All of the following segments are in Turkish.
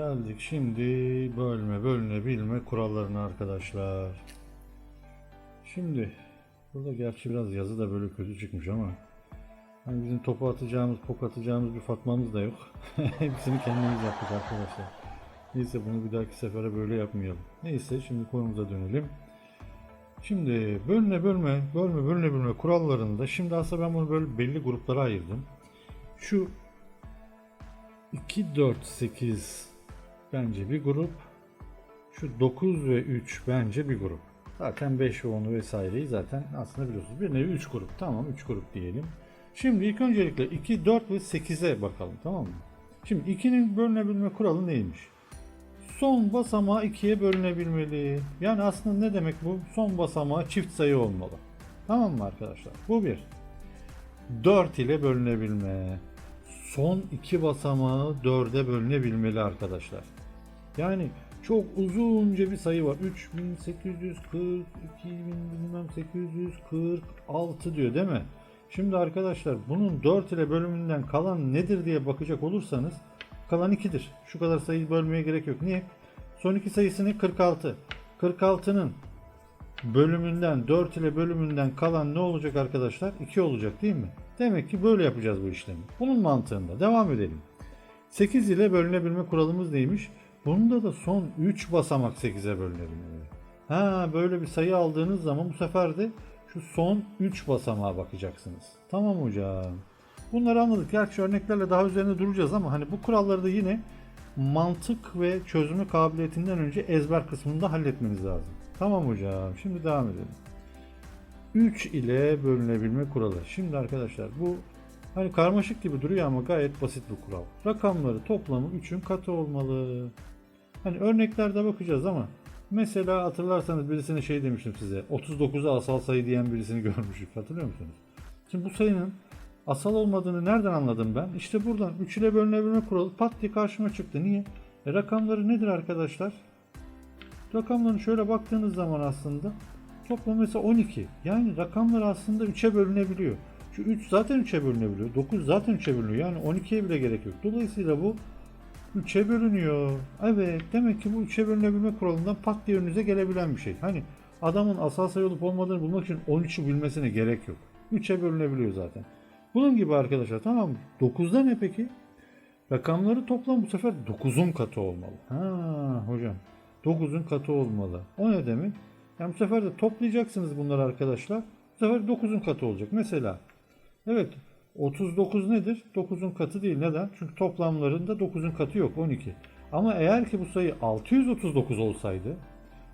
Geldik şimdi bölme bölünebilme kurallarına arkadaşlar. Şimdi burada gerçi biraz yazı da böyle kötü çıkmış ama hani bizim topu atacağımız, pok atacağımız bir fatmamız da yok. Hepsini kendimiz yaptık arkadaşlar. Neyse bunu bir dahaki sefere böyle yapmayalım. Neyse şimdi konumuza dönelim. Şimdi bölüne bölme, bölme bölüne bölme kurallarında şimdi aslında ben bunu böyle belli gruplara ayırdım. Şu 2, 4, 8 bence bir grup. Şu 9 ve 3 bence bir grup. Zaten 5 ve 10'u vesaireyi zaten aslında biliyorsunuz. Bir nevi 3 grup. Tamam 3 grup diyelim. Şimdi ilk öncelikle 2, 4 ve 8'e bakalım tamam mı? Şimdi 2'nin bölünebilme kuralı neymiş? Son basamağı 2'ye bölünebilmeli. Yani aslında ne demek bu? Son basamağı çift sayı olmalı. Tamam mı arkadaşlar? Bu bir. 4 ile bölünebilme. Son iki basamağı 4'e bölünebilmeli arkadaşlar. Yani çok uzunca bir sayı var. 3840, 2846 diyor değil mi? Şimdi arkadaşlar bunun 4 ile bölümünden kalan nedir diye bakacak olursanız kalan 2'dir. Şu kadar sayı bölmeye gerek yok. Niye? Son iki sayısı ne? 46. 46'nın bölümünden 4 ile bölümünden kalan ne olacak arkadaşlar? 2 olacak değil mi? Demek ki böyle yapacağız bu işlemi. Bunun mantığında devam edelim. 8 ile bölünebilme kuralımız neymiş? Bunda da son 3 basamak 8'e bölünebilme. Ha böyle bir sayı aldığınız zaman bu sefer de şu son 3 basamağa bakacaksınız. Tamam hocam. Bunları anladık. Gerçi örneklerle daha üzerinde duracağız ama hani bu kuralları da yine mantık ve çözümü kabiliyetinden önce ezber kısmında halletmeniz lazım. Tamam hocam. Şimdi devam edelim. 3 ile bölünebilme kuralı. Şimdi arkadaşlar bu hani karmaşık gibi duruyor ama gayet basit bir kural. Rakamları toplamı 3'ün katı olmalı. Hani örneklerde bakacağız ama mesela hatırlarsanız birisine şey demiştim size. 39'a asal sayı diyen birisini görmüştük. Hatırlıyor musunuz? Şimdi bu sayının asal olmadığını nereden anladım ben? İşte buradan 3 ile bölünebilme kuralı pat diye karşıma çıktı. Niye? E rakamları nedir arkadaşlar? Rakamların şöyle baktığınız zaman aslında toplam mesela 12. Yani rakamlar aslında 3'e bölünebiliyor. Şu 3 zaten 3'e bölünebiliyor. 9 zaten 3'e bölünüyor. Yani 12'ye bile gerek yok. Dolayısıyla bu 3'e bölünüyor. Evet demek ki bu 3'e bölünebilme kuralından pat diye önünüze gelebilen bir şey. Hani adamın asal sayı olup olmadığını bulmak için 13'ü bilmesine gerek yok. 3'e bölünebiliyor zaten. Bunun gibi arkadaşlar tamam mı? 9'da ne peki? Rakamları toplam bu sefer 9'un katı olmalı. Ha hocam 9'un katı olmalı. O ne demek? Yani bu sefer de toplayacaksınız bunları arkadaşlar. Bu sefer 9'un katı olacak. Mesela evet 39 nedir? 9'un katı değil. Neden? Çünkü toplamlarında 9'un katı yok. 12. Ama eğer ki bu sayı 639 olsaydı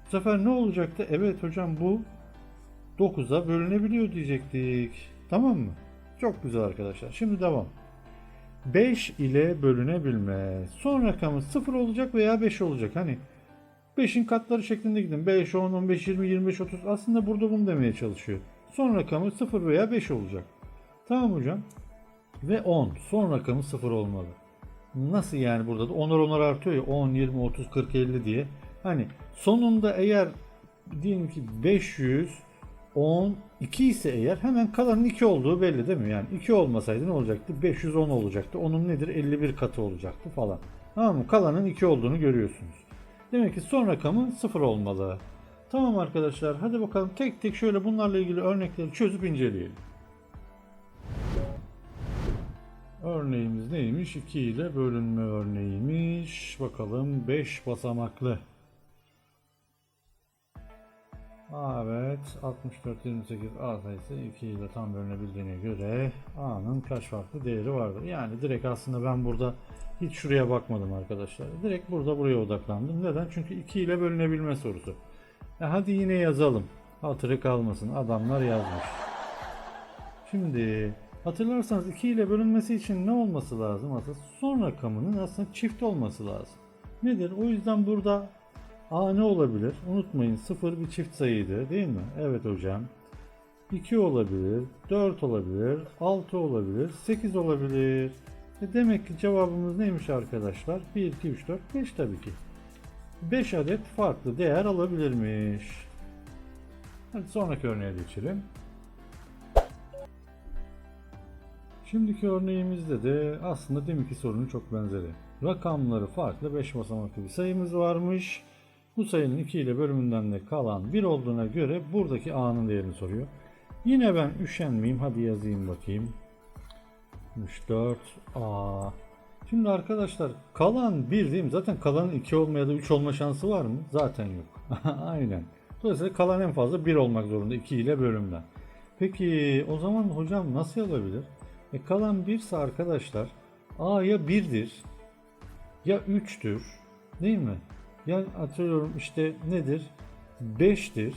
bu sefer ne olacaktı? Evet hocam bu 9'a bölünebiliyor diyecektik. Tamam mı? Çok güzel arkadaşlar. Şimdi devam. 5 ile bölünebilme. Son rakamı 0 olacak veya 5 olacak. Hani 5'in katları şeklinde gidin. 5, 10, 15, 20, 25, 30. Aslında burada bunu demeye çalışıyor. Son rakamı 0 veya 5 olacak. Tamam hocam. Ve 10. Son rakamı 0 olmalı. Nasıl yani burada da onar onar artıyor ya 10, 20, 30, 40, 50 diye. Hani sonunda eğer diyelim ki 500, 10, 2 ise eğer hemen kalanın 2 olduğu belli değil mi? Yani 2 olmasaydı ne olacaktı? 510 olacaktı. Onun nedir? 51 katı olacaktı falan. Tamam mı? Kalanın 2 olduğunu görüyorsunuz. Demek ki son rakamı 0 olmalı. Tamam arkadaşlar hadi bakalım tek tek şöyle bunlarla ilgili örnekleri çözüp inceleyelim. Örneğimiz neymiş? 2 ile bölünme örneğiymiş. Bakalım 5 basamaklı. Evet 64 28 A sayısı 2 ile tam bölünebildiğine göre A'nın kaç farklı değeri vardır? Yani direkt aslında ben burada hiç şuraya bakmadım arkadaşlar. Direkt burada buraya odaklandım. Neden? Çünkü 2 ile bölünebilme sorusu. E hadi yine yazalım. Hatırı kalmasın. Adamlar yazmış. Şimdi hatırlarsanız 2 ile bölünmesi için ne olması lazım? Aslında son rakamının aslında çift olması lazım. Nedir? O yüzden burada A ne olabilir? Unutmayın 0 bir çift sayıydı değil mi? Evet hocam. 2 olabilir, 4 olabilir, 6 olabilir, 8 olabilir. E demek ki cevabımız neymiş arkadaşlar? 1, 2, 3, 4, 5 tabii ki. 5 adet farklı değer alabilirmiş. Hadi sonraki örneğe geçelim. Şimdiki örneğimizde de aslında deminki sorunun çok benzeri. rakamları farklı 5 basamaklı bir sayımız varmış. Bu sayının 2 ile bölümünden de kalan 1 olduğuna göre buradaki a'nın değerini soruyor. Yine ben üşenmeyeyim. Hadi yazayım bakayım. 64 a. Şimdi arkadaşlar kalan 1 değil mi? Zaten kalanın 2 olma ya da 3 olma şansı var mı? Zaten yok. Aynen. Dolayısıyla kalan en fazla 1 olmak zorunda 2 ile bölümden. Peki o zaman hocam nasıl olabilir? E, kalan 1 ise arkadaşlar a ya 1'dir ya 3'tür değil mi? Ya atıyorum işte nedir? 5'tir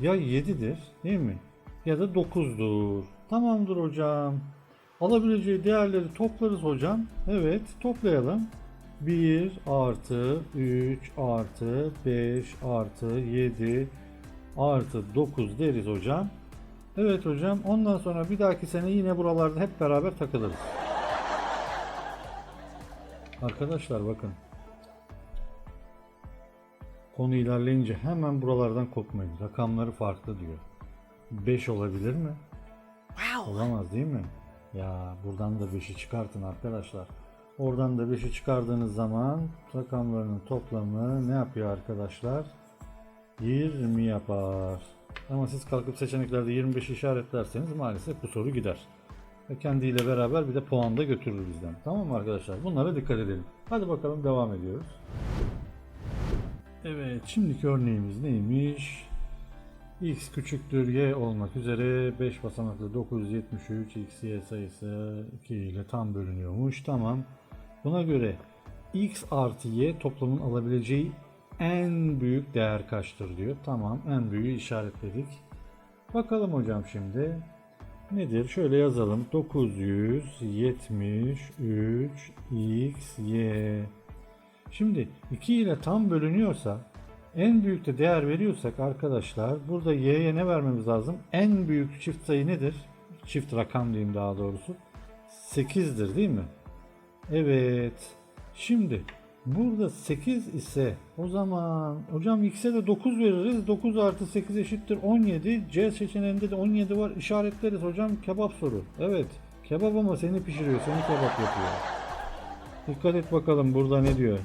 ya 7'dir değil mi? Ya da 9'dur. Tamamdır hocam. Alabileceği değerleri toplarız hocam. Evet toplayalım. 1 artı 3 artı 5 artı 7 artı 9 deriz hocam. Evet hocam ondan sonra bir dahaki sene yine buralarda hep beraber takılırız. Arkadaşlar bakın. Konu ilerleyince hemen buralardan kopmayın. Rakamları farklı diyor. 5 olabilir mi? Olamaz değil mi? Ya buradan da 5'i çıkartın arkadaşlar. Oradan da 5'i çıkardığınız zaman rakamlarının toplamı ne yapıyor arkadaşlar? 20 yapar. Ama siz kalkıp seçeneklerde 25 işaretlerseniz maalesef bu soru gider. Ve kendiyle beraber bir de puan da götürür bizden. Tamam mı arkadaşlar? Bunlara dikkat edelim. Hadi bakalım devam ediyoruz. Evet şimdiki örneğimiz neymiş? x küçüktür y olmak üzere 5 basamaklı 973 x y sayısı 2 ile tam bölünüyormuş. Tamam. Buna göre x artı y toplamın alabileceği en büyük değer kaçtır diyor. Tamam en büyüğü işaretledik. Bakalım hocam şimdi. Nedir? Şöyle yazalım. 973 x y. Şimdi 2 ile tam bölünüyorsa en büyükte değer veriyorsak arkadaşlar burada y'ye ne vermemiz lazım? En büyük çift sayı nedir? Çift rakam diyeyim daha doğrusu. 8'dir değil mi? Evet. Şimdi burada 8 ise o zaman hocam x'e de 9 veririz. 9 artı 8 eşittir 17. C seçeneğinde de 17 var. İşaretleriz hocam kebap soru. Evet. Kebap ama seni pişiriyor. Seni kebap yapıyor. Dikkat et bakalım burada ne diyor.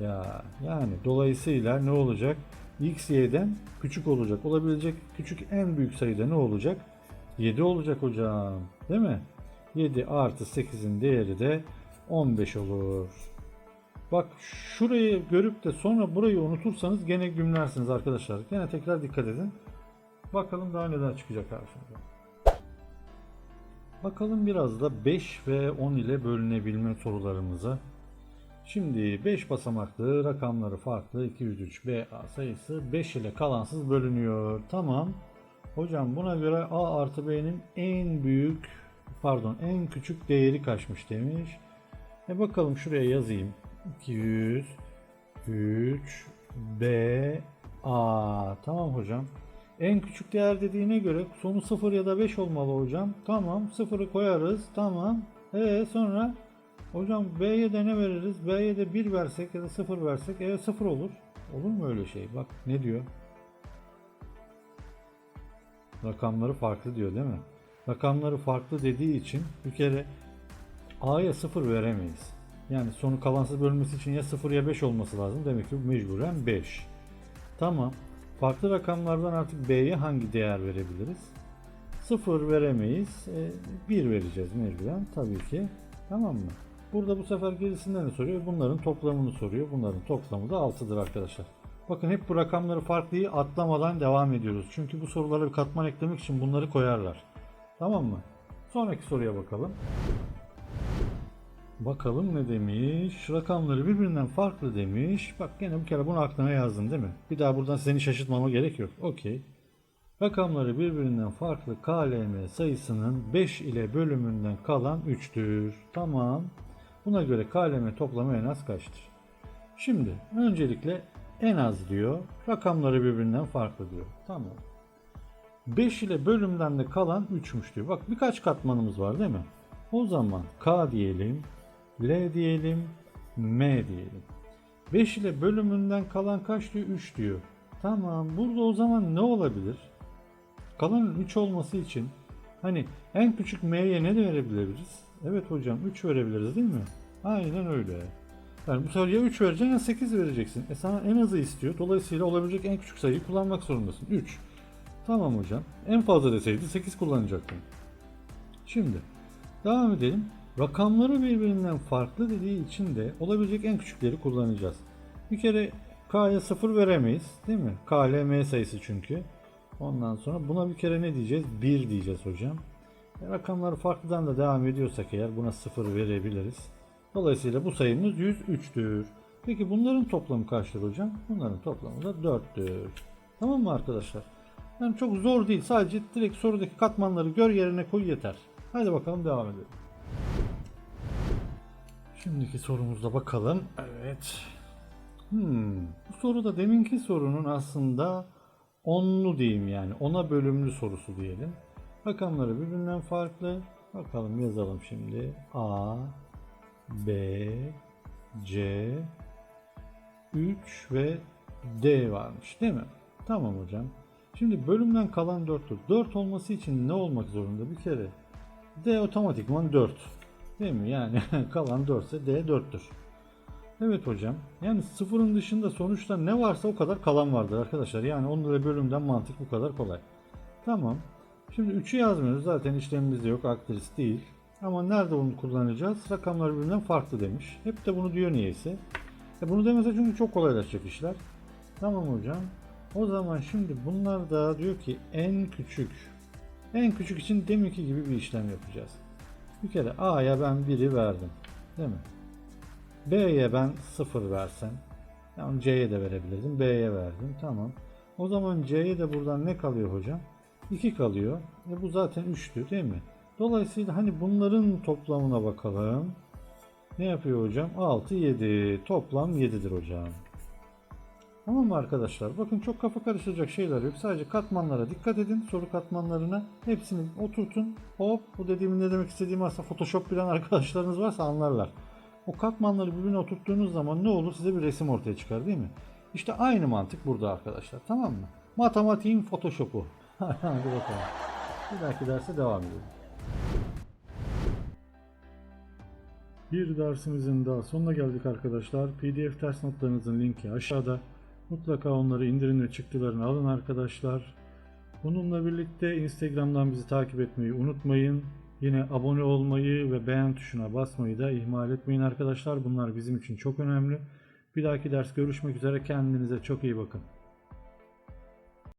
Ya yani dolayısıyla ne olacak? X y'den küçük olacak. Olabilecek küçük en büyük sayıda ne olacak? 7 olacak hocam. Değil mi? 7 artı 8'in değeri de 15 olur. Bak şurayı görüp de sonra burayı unutursanız gene gümlersiniz arkadaşlar. Gene tekrar dikkat edin. Bakalım daha neler çıkacak karşımıza. Bakalım biraz da 5 ve 10 ile bölünebilme sorularımıza. Şimdi 5 basamaklı rakamları farklı 203 BA sayısı 5 ile kalansız bölünüyor. Tamam. Hocam buna göre A artı B'nin en büyük pardon en küçük değeri kaçmış demiş. E bakalım şuraya yazayım. 200 3 B A tamam hocam. En küçük değer dediğine göre sonu 0 ya da 5 olmalı hocam. Tamam 0'ı koyarız. Tamam. E sonra Hocam B'ye de ne veririz? B'ye de 1 versek ya da 0 versek e 0 olur. Olur mu öyle şey? Bak ne diyor? Rakamları farklı diyor değil mi? Rakamları farklı dediği için bir kere A'ya 0 veremeyiz. Yani sonu kalansız bölünmesi için ya 0 ya 5 olması lazım. Demek ki mecburen 5. Tamam. Farklı rakamlardan artık B'ye hangi değer verebiliriz? 0 veremeyiz. E, 1 vereceğiz mecburen tabii ki. Tamam mı? Burada bu sefer gerisinden de soruyor. Bunların toplamını soruyor. Bunların toplamı da 6'dır arkadaşlar. Bakın hep bu rakamları farklıyı atlamadan devam ediyoruz. Çünkü bu sorulara bir katman eklemek için bunları koyarlar. Tamam mı? Sonraki soruya bakalım. Bakalım ne demiş? Rakamları birbirinden farklı demiş. Bak gene bir kere bunu aklına yazdım değil mi? Bir daha buradan seni şaşırtmama gerek yok. Okey. Rakamları birbirinden farklı KLM sayısının 5 ile bölümünden kalan 3'tür. Tamam. Buna göre KLM toplamı en az kaçtır? Şimdi öncelikle en az diyor. Rakamları birbirinden farklı diyor. Tamam. 5 ile bölümden de kalan 3'müş diyor. Bak birkaç katmanımız var değil mi? O zaman K diyelim, L diyelim, M diyelim. 5 ile bölümünden kalan kaç diyor? 3 diyor. Tamam. Burada o zaman ne olabilir? Kalanın 3 olması için hani en küçük m'ye ne de verebiliriz? Evet hocam 3 verebiliriz değil mi? Aynen öyle. Yani bu sefer ya 3 vereceksin ya 8 vereceksin. E sana en azı istiyor. Dolayısıyla olabilecek en küçük sayıyı kullanmak zorundasın. 3. Tamam hocam. En fazla deseydi 8 kullanacaktım. Şimdi devam edelim. Rakamları birbirinden farklı dediği için de olabilecek en küçükleri kullanacağız. Bir kere K'ya 0 veremeyiz değil mi? K ile M sayısı çünkü. Ondan sonra buna bir kere ne diyeceğiz? 1 diyeceğiz hocam. E, rakamları farklıdan da devam ediyorsak eğer buna 0 verebiliriz. Dolayısıyla bu sayımız 103'tür. Peki bunların toplamı kaçtır hocam? Bunların toplamı da 4'tür. Tamam mı arkadaşlar? Yani çok zor değil. Sadece direkt sorudaki katmanları gör yerine koy yeter. Hadi bakalım devam edelim. Şimdiki sorumuzda bakalım. Evet. Hmm. Bu soruda deminki sorunun aslında onlu diyeyim yani. Ona bölümlü sorusu diyelim. Rakamları birbirinden farklı. Bakalım yazalım şimdi. A, B, C, 3 ve D varmış değil mi? Tamam hocam. Şimdi bölümden kalan 4'tür. 4 olması için ne olmak zorunda? Bir kere D otomatikman 4. Değil mi? Yani kalan 4 ise D 4'tür. Evet hocam. Yani sıfırın dışında sonuçta ne varsa o kadar kalan vardır arkadaşlar. Yani onlara bölümden mantık bu kadar kolay. Tamam. Şimdi 3'ü yazmıyoruz. Zaten işlemimizde yok. Aktris değil. Ama nerede bunu kullanacağız? Rakamlar birbirinden farklı demiş. Hep de bunu diyor niyeyse. E bunu demese çünkü çok kolaylaşacak işler. Tamam hocam. O zaman şimdi bunlar da diyor ki en küçük. En küçük için deminki gibi bir işlem yapacağız. Bir kere A'ya ben 1'i verdim. Değil mi? B'ye ben 0 versem. Yani C'ye de verebilirdim. B'ye verdim. Tamam. O zaman C'ye de buradan ne kalıyor hocam? 2 kalıyor. E bu zaten 3'tü değil mi? Dolayısıyla hani bunların toplamına bakalım. Ne yapıyor hocam? 6, 7. Toplam 7'dir hocam. Tamam mı arkadaşlar? Bakın çok kafa karıştıracak şeyler yok. Sadece katmanlara dikkat edin. Soru katmanlarına. Hepsini oturtun. Hop bu dediğimin ne demek istediğimi aslında Photoshop bilen arkadaşlarınız varsa anlarlar. O katmanları birbirine oturttuğunuz zaman ne olur? Size bir resim ortaya çıkar değil mi? İşte aynı mantık burada arkadaşlar. Tamam mı? Matematiğin Photoshop'u. Hadi bakalım. Bir dahaki derse devam edelim. Bir dersimizin daha sonuna geldik arkadaşlar. PDF ders notlarınızın linki aşağıda. Mutlaka onları indirin ve çıktılarını alın arkadaşlar. Bununla birlikte Instagram'dan bizi takip etmeyi unutmayın. Yine abone olmayı ve beğen tuşuna basmayı da ihmal etmeyin arkadaşlar. Bunlar bizim için çok önemli. Bir dahaki ders görüşmek üzere. Kendinize çok iyi bakın.